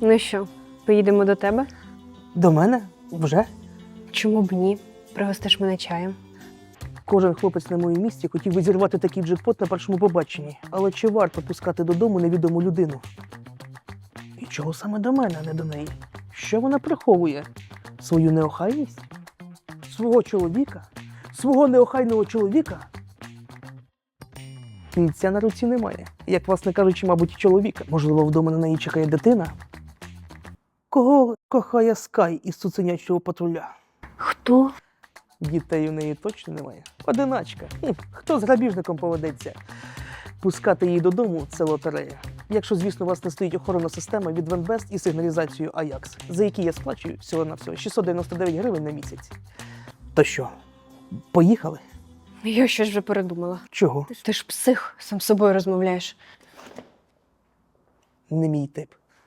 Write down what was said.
Ну що, поїдемо до тебе? До мене? Вже? Чому б ні? Пригостиш мене чаєм. Кожен хлопець на моєму місці хотів би зірвати такий джекпот на першому побаченні. Але чи варто пускати додому невідому людину? І чого саме до мене, а не до неї? Що вона приховує? Свою неохайність? Свого чоловіка? Свого неохайного чоловіка? Кільця на руці немає. Як власне кажучи, мабуть, чоловіка. Можливо, вдома на неї чекає дитина. Кого кохає Скай із цуценячого патруля? Хто? Дітей у неї точно немає. Одиначка. Хм, хто з грабіжником поведеться? Пускати її додому це лотерея. Якщо, звісно, у вас не стоїть охоронна система від Венбест і сигналізацією Аякс, за які я сплачую всього на всього 699 гривень на місяць. То що, поїхали? Я щось вже передумала. Чого? Ти ж псих, сам з собою розмовляєш. Не мій тип.